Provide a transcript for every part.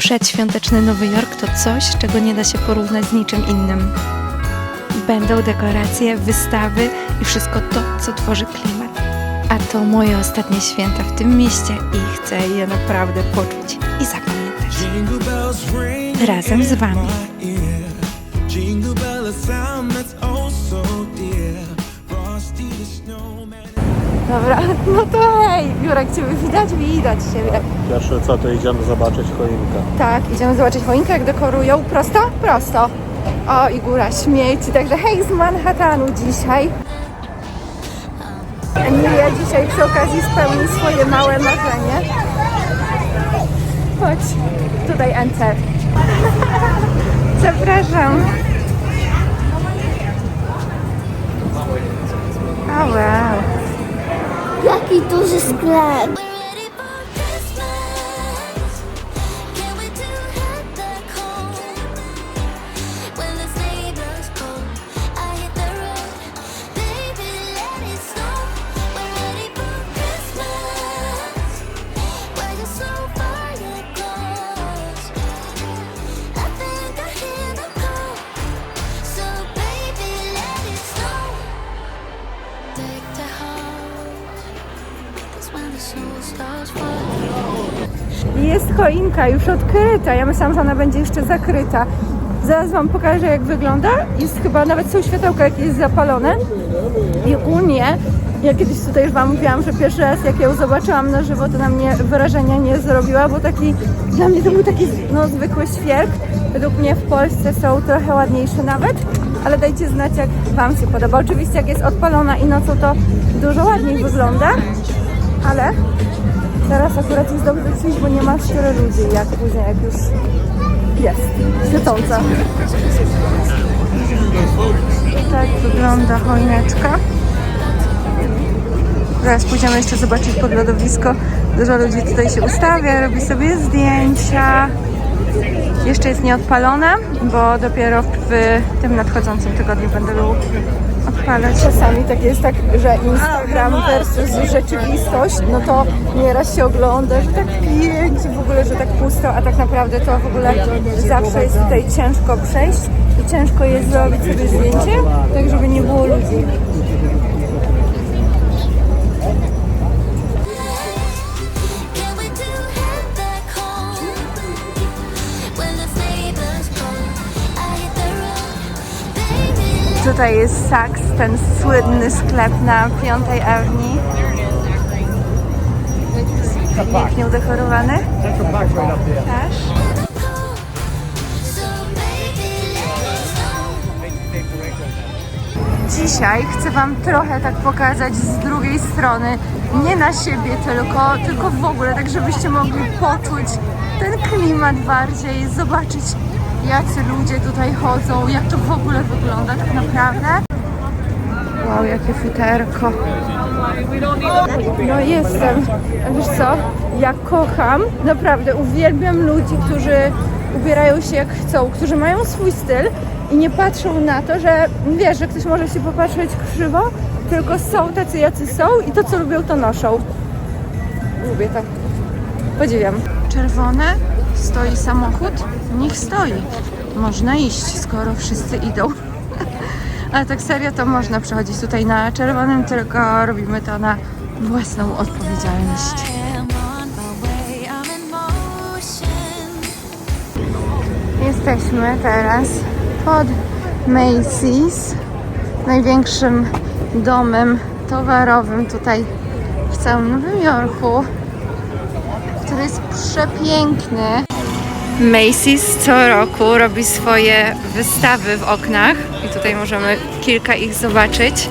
Przedświąteczny Nowy Jork to coś, czego nie da się porównać z niczym innym. Będą dekoracje, wystawy i wszystko to, co tworzy klimat. A to moje ostatnie święta w tym mieście i chcę je naprawdę poczuć i zapamiętać. Razem z Wami. Dobra, no to hej, Jurek, Ciebie widać? Widać Ciebie. Pierwsze co, to idziemy zobaczyć choinkę. Tak, idziemy zobaczyć choinkę, jak dekorują. Prosto? Prosto. O, i góra śmieci, także hej z Manhattanu dzisiaj. Emilia dzisiaj przy okazji spełni swoje małe marzenie. Chodź, tutaj enter. Zapraszam. O wow. Jaki duży sklep! Jest choinka już odkryta. Ja myślałam, że ona będzie jeszcze zakryta. Zaraz Wam pokażę, jak wygląda. Jest chyba nawet są światełka jakieś zapalone. I u mnie, ja kiedyś tutaj już Wam mówiłam, że pierwszy raz jak ją zobaczyłam na żywo, to na mnie wrażenia nie zrobiła, bo taki, dla mnie to był taki no, zwykły świerk. Według mnie w Polsce są trochę ładniejsze nawet, ale dajcie znać, jak Wam się podoba. Oczywiście, jak jest odpalona i nocą, to dużo ładniej wygląda, ale Teraz akurat jest dobrze przyjść, bo nie ma tyle ludzi, jak później, jak już jest świecąca. Tak wygląda choineczka. Zaraz pójdziemy jeszcze zobaczyć pod lodowisko. Dużo ludzi tutaj się ustawia, robi sobie zdjęcia. Jeszcze jest nieodpalone, bo dopiero w tym nadchodzącym tygodniu będę odpalać. Czasami tak jest tak, że Instagram versus rzeczywistość, no to nieraz się ogląda, że tak pięknie w ogóle, że tak pusto, a tak naprawdę to w ogóle zawsze jest tutaj ciężko przejść i ciężko jest zrobić sobie zdjęcie, tak żeby nie było ludzi. Tutaj jest Saks, ten słynny sklep na Piątej Avenue. Pięknie udekorowany. Też. Dzisiaj chcę Wam trochę tak pokazać z drugiej strony, nie na siebie tylko, tylko w ogóle, tak żebyście mogli poczuć ten klimat bardziej, zobaczyć jacy ludzie tutaj chodzą, jak to w ogóle wygląda tak naprawdę. Wow, jakie futerko. No jestem. Wiesz co? Ja kocham, naprawdę uwielbiam ludzi, którzy ubierają się jak chcą, którzy mają swój styl i nie patrzą na to, że wiesz, że ktoś może się popatrzeć krzywo, tylko są tacy, jacy są i to, co lubią, to noszą. Lubię to. Podziwiam. Czerwone, stoi samochód, niech stoi. Można iść, skoro wszyscy idą. Ale tak serio to można przechodzić tutaj na czerwonym, tylko robimy to na własną odpowiedzialność. Jesteśmy teraz pod Macy's, największym domem towarowym tutaj w całym Nowym Jorku, który jest przepiękny. Macy's co roku robi swoje wystawy w oknach i tutaj możemy kilka ich zobaczyć.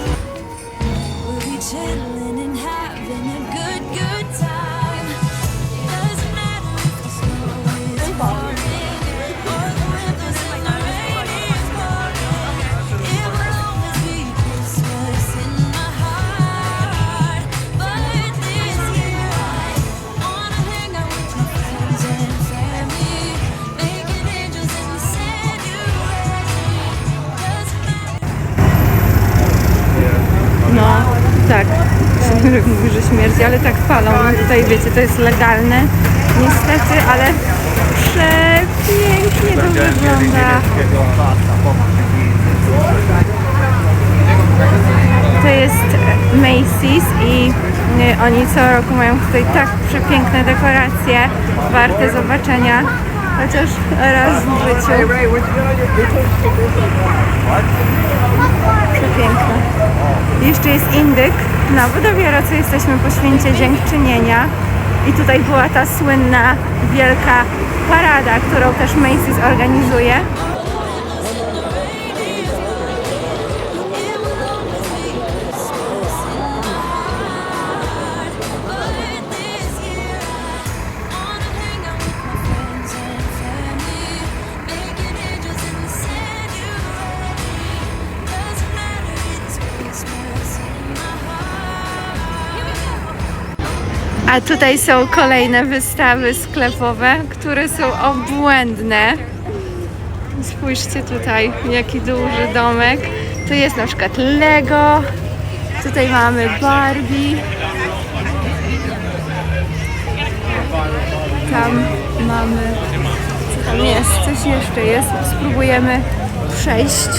Ale tak palą. No tutaj wiecie, to jest legalne. Niestety, ale prze wygląda. To jest Macy's i y, oni co roku mają tutaj tak przepiękne dekoracje, warte zobaczenia, chociaż raz w życiu. Przepiękne. Jeszcze jest indyk, no bo dopiero co jesteśmy po święcie dziękczynienia i tutaj była ta słynna wielka parada, którą też Macy's organizuje. A tutaj są kolejne wystawy sklepowe, które są obłędne. Spójrzcie tutaj, jaki duży domek. Tu jest na przykład Lego. Tutaj mamy Barbie. Tam mamy. Co tam jest? Coś jeszcze jest. Spróbujemy przejść,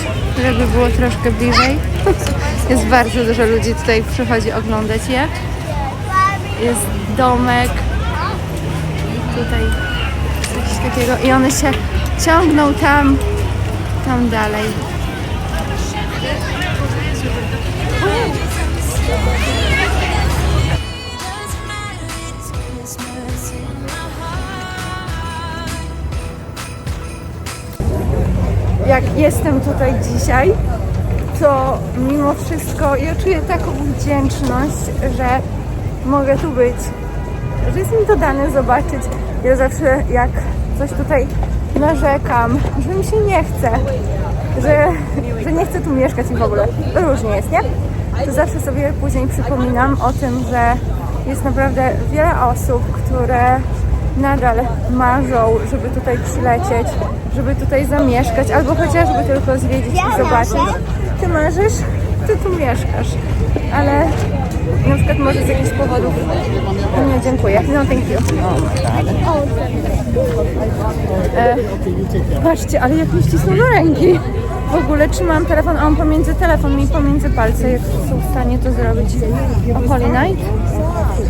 żeby było troszkę bliżej. Jest bardzo dużo ludzi tutaj przychodzi oglądać je jest domek. Tutaj coś takiego. I one się ciągną tam, tam dalej. Jak jestem tutaj dzisiaj, to mimo wszystko ja czuję taką wdzięczność, że mogę tu być, że jest mi to dane zobaczyć. Ja zawsze jak coś tutaj narzekam, że mi się nie chce, że, że nie chcę tu mieszkać i w ogóle różnie jest, nie? To zawsze sobie później przypominam o tym, że jest naprawdę wiele osób, które nadal marzą, żeby tutaj przylecieć, żeby tutaj zamieszkać, albo chociażby tylko zwiedzić i zobaczyć. Ty marzysz, ty tu mieszkasz, ale na przykład może z jakichś powodów. Nie, dziękuję. No, thank you. E, patrzcie, ale jak mi ścisnął do ręki. W ogóle trzymałam telefon, a on pomiędzy telefon mi pomiędzy palce, jak są w stanie to zrobić. O Holy Night.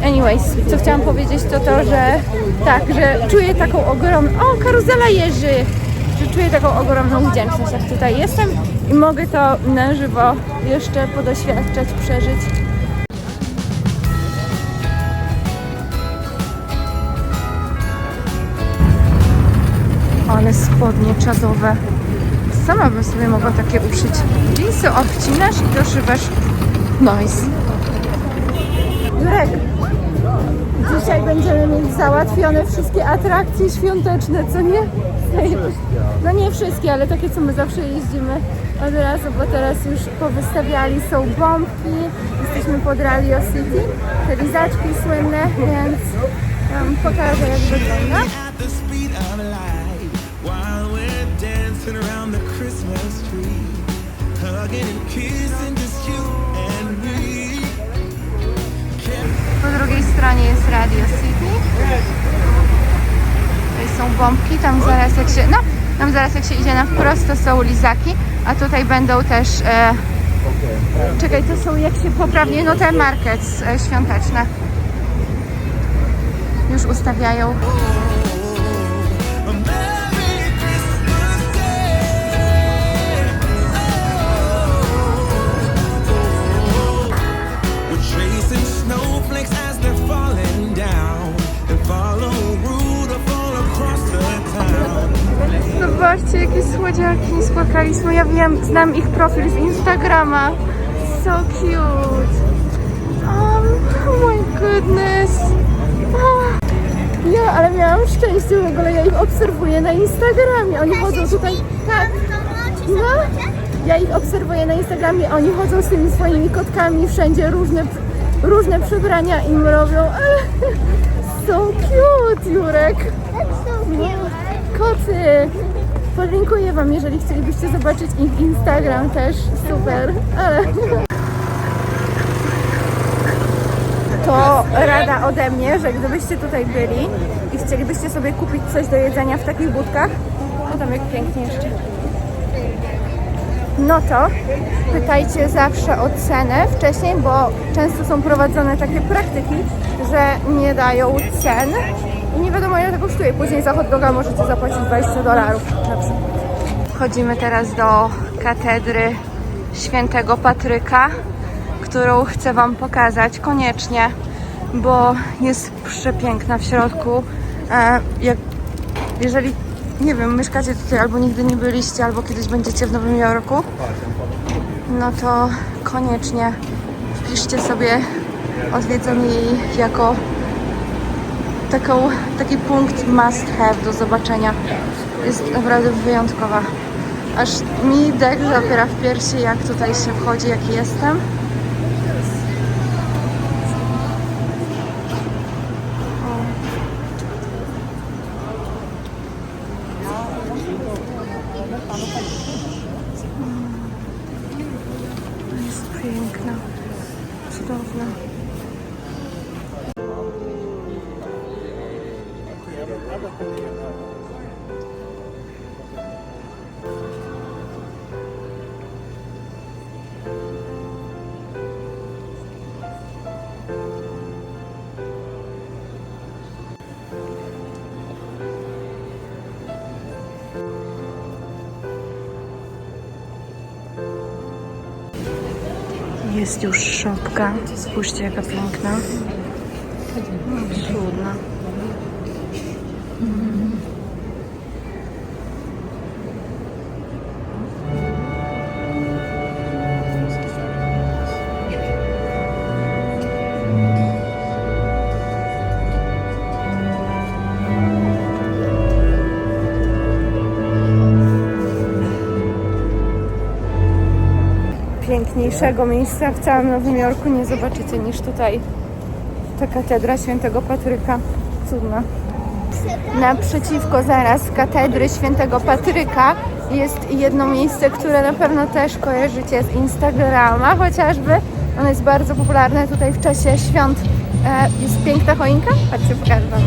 Anyways, co chciałam powiedzieć to to, że tak, że czuję taką ogromną... O, karuzela jeży! Że czuję taką ogromną wdzięczność, jak tutaj jestem i mogę to na żywo jeszcze podoświadczać, przeżyć. Ale spodnie czadowe. Sama bym sobie mogła takie uszyć. Jeansy obcinasz i doszywasz. Nice. Jurek, dzisiaj będziemy mieć załatwione wszystkie atrakcje świąteczne, co nie? No nie wszystkie, ale takie, co my zawsze jeździmy od razu, bo teraz już powystawiali są bombki. Jesteśmy pod Radio City, te lizaczki słynne, więc pokażę jak wygląda. Po drugiej stronie jest Radio City. Tutaj są bombki, tam zaraz jak się, no, tam zaraz jak się idzie na wprost, to są lizaki, a tutaj będą też, e, czekaj, to są jak się poprawnie, no te markets e, świąteczne. Już ustawiają. Zobaczcie, jakie słodziaki spotkaliśmy. Ja wiem, znam ich profil z Instagrama. So cute. Um, oh my goodness. Ah. Ja, ale miałam szczęście w ogóle, ja ich obserwuję na Instagramie. Oni chodzą tutaj, tak, no. Ja ich obserwuję na Instagramie, oni chodzą z tymi swoimi kotkami wszędzie, różne, różne przebrania im robią, so cute, Jurek. No, koty. Podlinkuję Wam, jeżeli chcielibyście zobaczyć ich Instagram też. Super. Ale... To rada ode mnie, że gdybyście tutaj byli i chcielibyście sobie kupić coś do jedzenia w takich budkach, O, tam jak pięknie jeszcze. No to pytajcie zawsze o cenę wcześniej, bo często są prowadzone takie praktyki, że nie dają cen nie wiadomo ile to kosztuje. Później za hot możecie zapłacić 20 dolarów na przykład. Wchodzimy teraz do katedry świętego Patryka, którą chcę Wam pokazać koniecznie, bo jest przepiękna w środku. E, jak, jeżeli, nie wiem, mieszkacie tutaj albo nigdy nie byliście, albo kiedyś będziecie w Nowym Jorku, no to koniecznie wpiszcie sobie odwiedzenie jej jako taką, taki punkt must have do zobaczenia. Jest naprawdę wyjątkowa. Aż mi dech zapiera w piersi, jak tutaj się wchodzi, jak jestem. Jest już szopka. Spójrzcie, jaka piękna. Cudna. Piękniejszego miejsca w całym Nowym Jorku nie zobaczycie niż tutaj ta katedra świętego Patryka. Cudna. Naprzeciwko zaraz katedry świętego Patryka jest jedno miejsce, które na pewno też kojarzycie z Instagrama, chociażby ono jest bardzo popularne tutaj w czasie świąt. E, jest piękna choinka? Chodźcie, pokażę Wam.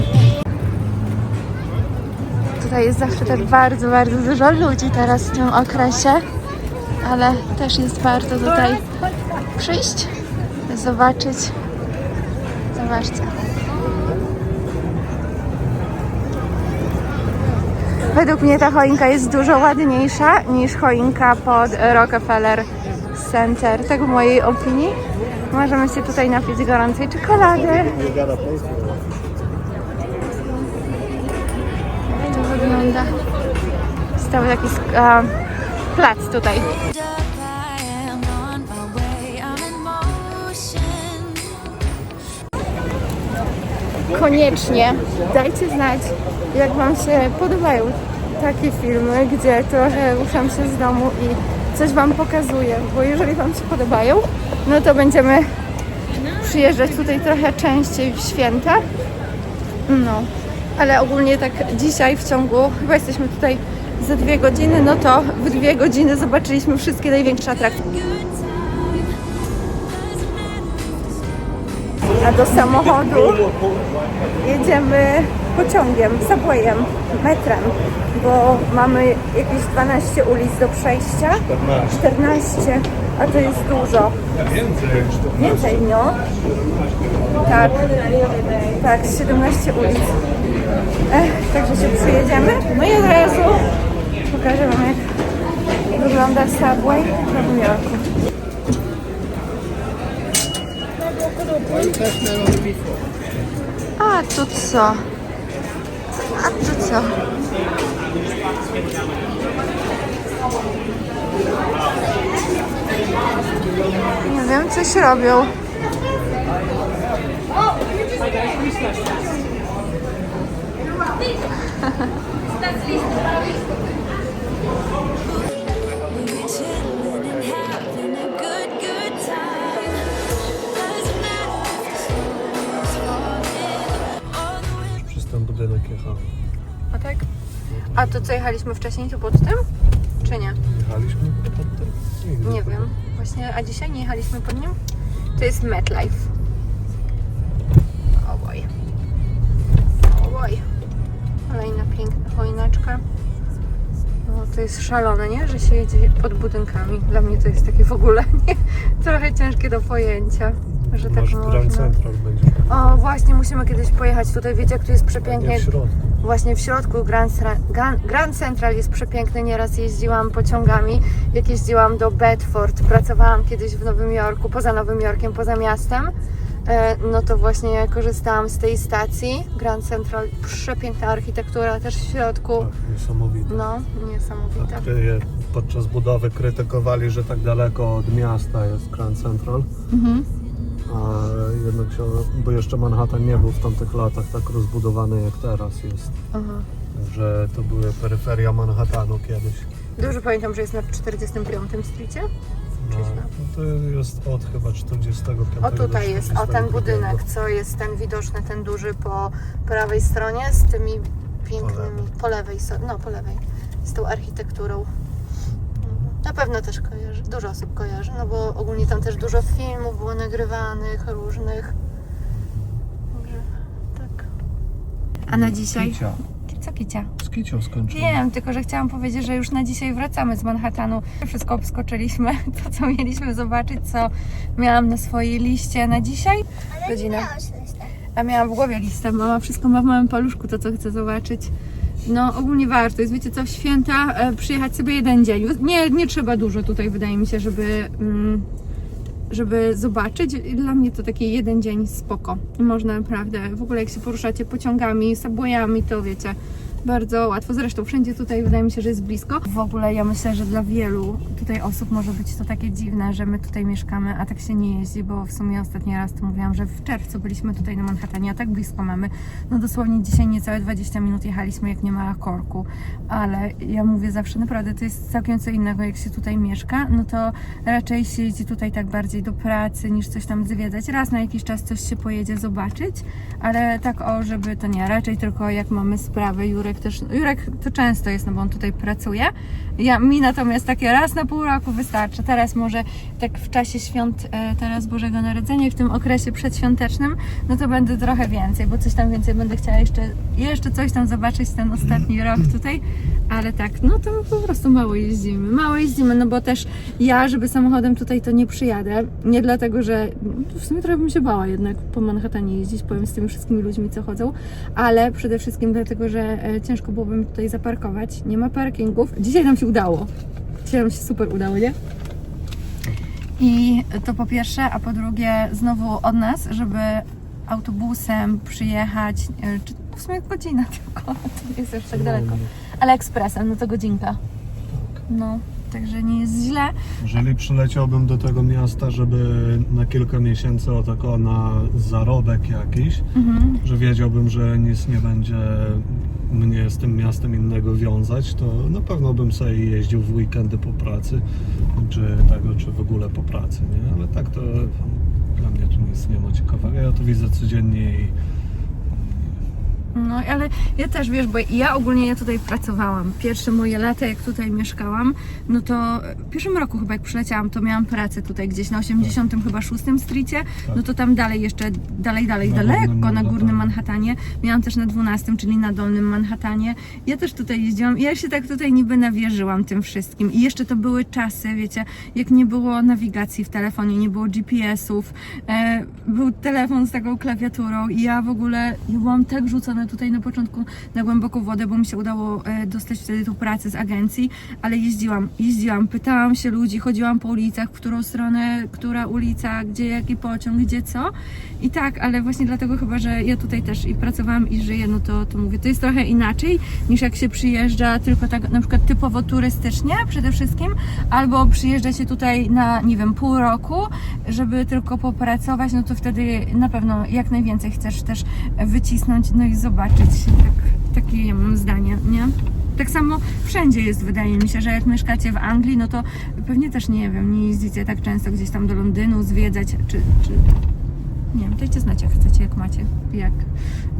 Tutaj jest zawsze też bardzo, bardzo dużo ludzi teraz w tym okresie, ale też jest warto tutaj przyjść, zobaczyć. Zobaczcie. Według mnie ta choinka jest dużo ładniejsza niż choinka pod Rockefeller Center. Tak w mojej opinii. Możemy się tutaj napić gorącej czekolady. Jak to wygląda? Stał taki e, plac tutaj. Koniecznie dajcie znać, jak Wam się podobają takie filmy, gdzie trochę ruszam się z domu i coś Wam pokazuję, bo jeżeli Wam się podobają, no to będziemy przyjeżdżać tutaj trochę częściej w święta. No, ale ogólnie tak dzisiaj w ciągu, chyba jesteśmy tutaj za dwie godziny, no to w dwie godziny zobaczyliśmy wszystkie największe atrakcje. A do samochodu jedziemy pociągiem, subwayem, metrem, bo mamy jakieś 12 ulic do przejścia. 14, a to jest dużo. Więcej, no. Tak, tak, 17 ulic. Ech, także się przyjedziemy. No i od razu pokażę Wam, jak wygląda subway w Nowym Jorku. A tu co? A tu co? Nie wiem, coś robią. We co jechaliśmy wcześniej, to pod tym? Czy nie? Jechaliśmy pod tym? Nigdy. Nie wiem. Właśnie, a dzisiaj nie jechaliśmy pod nim? To jest MetLife. Oj. Oj. Kolejna piękna choineczka. To jest szalone, nie? Że się jedzie pod budynkami. Dla mnie to jest takie w ogóle nie, trochę ciężkie do pojęcia, że tak Masz można. Grand Central. O, właśnie, musimy kiedyś pojechać tutaj. Wiecie, jak tu jest Nie przepięknie. w środku. Właśnie w środku Grand, Grand Central jest przepiękny. Nieraz jeździłam pociągami. Jak jeździłam do Bedford, pracowałam kiedyś w Nowym Jorku, poza Nowym Jorkiem, poza miastem. e, No to właśnie korzystałam z tej stacji Grand Central. Przepiękna architektura też w środku. Tak, niesamowite. No, niesamowita. Tak, podczas budowy krytykowali, że tak daleko od miasta jest Grand Central. Mhm. A jednak się, bo jeszcze Manhattan nie był w tamtych latach tak rozbudowany jak teraz jest. Aha. Że to były peryferia Manhattanu kiedyś. Dobrze pamiętam, że jest na 45 streetie. No, to jest od chyba 45. O tutaj jest, o ten 42. budynek, co jest ten widoczny, ten duży po prawej stronie z tymi pięknymi, po lewej, so- no po lewej, z tą architekturą. Na pewno też kojarzy, dużo osób kojarzy, no bo ogólnie tam też dużo filmów było nagrywanych, różnych. Także tak. A na dzisiaj? Kicia. Co kicia? Z kicią skończyłem. Wiem, tylko że chciałam powiedzieć, że już na dzisiaj wracamy z Manhattanu. Wszystko obskoczyliśmy, to co mieliśmy zobaczyć, co miałam na swojej liście na dzisiaj. Godzina. A miałam w głowie listę, mama wszystko ma w małym paluszku, to co chcę zobaczyć. No ogólnie warto jest, wiecie co, w święta e, przyjechać sobie jeden dzień. Nie, nie trzeba dużo tutaj, wydaje mi się, żeby, mm, żeby zobaczyć. Dla mnie to taki jeden dzień spoko. Można naprawdę, w ogóle jak się poruszacie pociągami, subwayami, to wiecie, bardzo łatwo. Zresztą wszędzie tutaj wydaje mi się, że jest blisko. W ogóle ja myślę, że dla wielu tutaj osób może być to takie dziwne, że my tutaj mieszkamy, a tak się nie jeździ, bo w sumie ostatni raz to mówiłam, że w czerwcu byliśmy tutaj na Manhattanie, a tak blisko mamy. No dosłownie dzisiaj niecałe 20 minut jechaliśmy, jak nie ma korku. Ale ja mówię zawsze, naprawdę to jest całkiem co innego, jak się tutaj mieszka, no to raczej się jeździ tutaj tak bardziej do pracy, niż coś tam zwiedzać. Raz na jakiś czas coś się pojedzie zobaczyć, ale tak o, żeby to nie, raczej tylko jak mamy sprawę, Jurek też, Jurek to często jest, no bo on tutaj pracuje, ja, mi natomiast takie raz na pół roku wystarczy, teraz może tak w czasie świąt e, teraz Bożego Narodzenia, w tym okresie przedświątecznym, no to będę trochę więcej, bo coś tam więcej będę chciała jeszcze, jeszcze coś tam zobaczyć ten ostatni rok tutaj, ale tak, no to po prostu mało jeździmy, mało jeździmy, no bo też ja, żeby samochodem tutaj to nie przyjadę, nie dlatego, że w sumie trochę bym się bała jednak po Manhattanie jeździć, powiem z tymi wszystkimi ludźmi, co chodzą, ale przede wszystkim dlatego, że e, ciężko byłoby mi tutaj zaparkować, nie ma parkingów, dzisiaj nam się udało, dzisiaj nam się super udało, nie? I to po pierwsze, a po drugie znowu od nas, żeby autobusem przyjechać, e, czy w sumie godzina tylko, to nie jest już tak daleko, ale ekspresem, no to godzinka. No, także nie jest źle. Jeżeli przyleciałbym do tego miasta, żeby na kilka miesięcy o tak na zarobek jakiś, Mhm. że wiedziałbym, że nic nie będzie mnie z tym miastem innego wiązać, to na pewno bym sobie jeździł w weekendy po pracy, czy tego, czy w ogóle po pracy, nie? Ale tak to dla mnie tu nic nie ma ciekawego. Ja to widzę codziennie i No, ale ja też, wiesz, bo ja ogólnie ja tutaj pracowałam. Pierwsze moje lata, jak tutaj mieszkałam, no to w pierwszym roku chyba jak przyleciałam, to miałam pracę tutaj gdzieś na 80 chyba 6 streetie, no to tam dalej jeszcze, dalej, dalej, Na daleko górnym na Manhattanie. górnym Manhattanie. Miałam też na 12, czyli na dolnym Manhattanie. Ja też tutaj jeździłam i ja się tak tutaj niby nawierzyłam tym wszystkim. I jeszcze to były czasy, wiecie, jak nie było nawigacji w telefonie, nie było GPS-ów, e, był telefon z taką klawiaturą i ja w ogóle ja byłam tak rzucona tutaj na początku na głęboką wodę, bo mi się udało e, dostać wtedy tą pracę z agencji, ale jeździłam, jeździłam, pytałam się ludzi, chodziłam po ulicach, w którą stronę, która ulica, gdzie jaki pociąg, gdzie co. I tak, ale właśnie dlatego chyba, że ja tutaj też i pracowałam i żyję, no to, to mówię, to jest trochę inaczej niż jak się przyjeżdża tylko tak na przykład typowo turystycznie przede wszystkim, albo przyjeżdża się tutaj na, nie wiem, pół roku, żeby tylko popracować, no to wtedy na pewno jak najwięcej chcesz też wycisnąć, no i zobaczyć. Tak, takie ja mam zdanie, nie? Tak samo wszędzie jest, wydaje mi się, że jak mieszkacie w Anglii, no to pewnie też nie wiem, nie jeździcie tak często gdzieś tam do Londynu zwiedzać, czy, czy nie wiem, dajcie znać jak chcecie, jak macie, jak.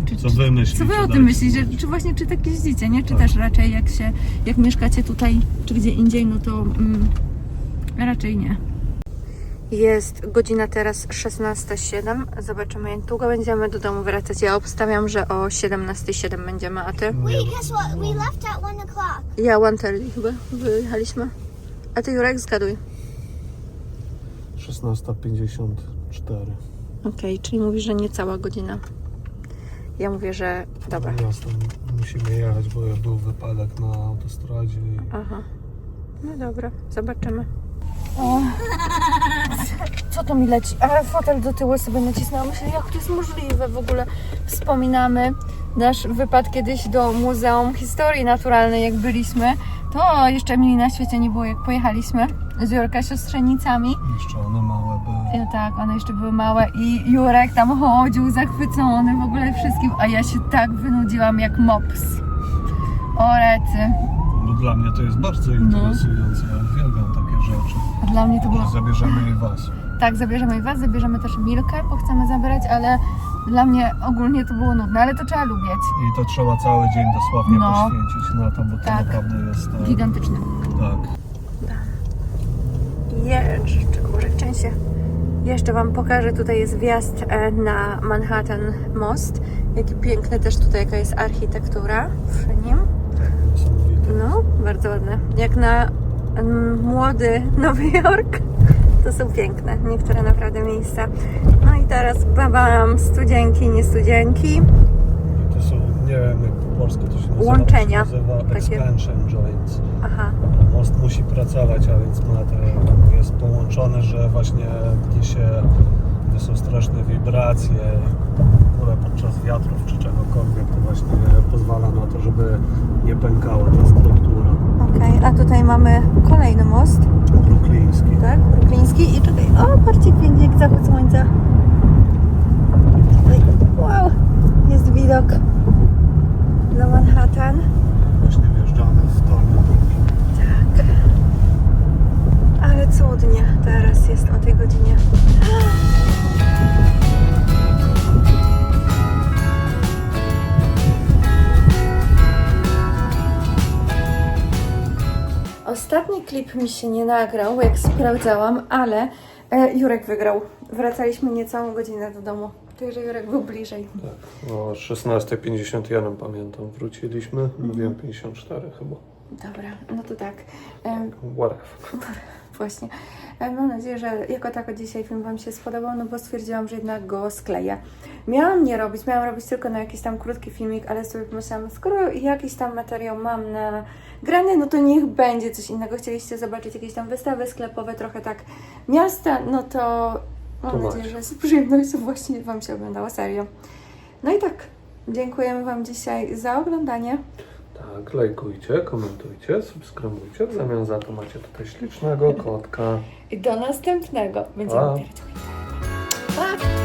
Czy, co wy myślicie? co wy o tym myślicie? Czy właśnie czy tak jeździcie, nie? Czy Tak. też raczej jak się, jak mieszkacie tutaj, czy gdzie indziej, no to mm, raczej nie. Jest godzina teraz 16.07. Zobaczymy jak długo będziemy do domu wracać. Ja obstawiam, że o 17.07 będziemy, a ty? Wait, guess what? We left at one o'clock. Ja Wanterli chyba wyjechaliśmy. A ty Jurek zgaduj. 16.54. Okej, czyli mówisz, że niecała godzina. Ja mówię, że dobra. Jasne, musimy jechać, bo był wypadek na autostradzie i Aha. No dobra, zobaczymy. O, co to mi leci? Ale fotel do tyłu sobie nacisnęłam. Myślę, jak to jest możliwe w ogóle. Wspominamy nasz wypad kiedyś do Muzeum Historii Naturalnej, jak byliśmy. To jeszcze mniej na świecie nie było, jak pojechaliśmy z Jurka siostrzenicami. jeszcze one małe były. I tak, one jeszcze były małe i Jurek tam chodził zachwycony w ogóle wszystkim, a ja się tak wynudziłam jak mops. O rety. No dla mnie to jest bardzo interesujące. Ja uwielbiam takie rzeczy. A dla mnie to było zabierzemy i was. Tak, zabierzemy i Was, zabierzemy też Milkę, bo chcemy zabrać, ale dla mnie ogólnie to było nudne, ale to trzeba lubić. I to trzeba cały dzień dosłownie No. poświęcić na to, bo to Tak. naprawdę jest e, Gigantyczne. tak. Jeszcze, częściej. Jeszcze Wam pokażę, tutaj jest wjazd e, na Manhattan Most. Jaki piękny też tutaj, jaka jest architektura przy nim. Niesamowite. No, bardzo ładne. Jak na mm, młody Nowy Jork, to są piękne. Niektóre naprawdę miejsca. No i teraz babam, studzienki, nie studzienki. I to są, nie wiem jak po polsku to się nazywa. Łączenia. To się nazywa Takie. expansion joints. Aha, Most musi pracować, a więc ma te, jest połączone, że właśnie gdzie się, gdzie są straszne wibracje, ogóle podczas wiatrów czy czegokolwiek, to właśnie pozwala na to, żeby nie pękała ta struktura. okej. A tutaj mamy kolejny most. Brukliński. tak? Brukliński i czekaj, o patrzcie pięknie jak zachód słońca. Wow, jest widok na Manhattan. Właśnie wjeżdżamy w Brooklyn. Tak. Ale cudnie teraz jest o tej godzinie. Ostatni klip mi się nie nagrał, jak sprawdzałam, ale e, Jurek wygrał. Wracaliśmy niecałą godzinę do domu. Także Jurek był bliżej. Tak, o 16.51 pamiętam wróciliśmy, mówiłem 54 chyba. Dobra, no to tak. Em, Whatever. Właśnie. E, Mam nadzieję, że jako tako dzisiaj film Wam się spodobał, no bo stwierdziłam, że jednak go skleję. Miałam nie robić, miałam robić tylko na jakiś tam krótki filmik, ale sobie pomyślałam, skoro jakiś tam materiał mam na grany, no to niech będzie coś innego. Chcieliście zobaczyć jakieś tam wystawy sklepowe, trochę tak miasta, no to mam To nadzieję, że z przyjemnością właśnie Wam się oglądało, serio. No i tak, dziękujemy Wam dzisiaj za oglądanie. Tak, lajkujcie, komentujcie, subskrybujcie. W zamian za to macie tutaj ślicznego kotka. I do następnego. Będziemy Pa. teraz. Pa!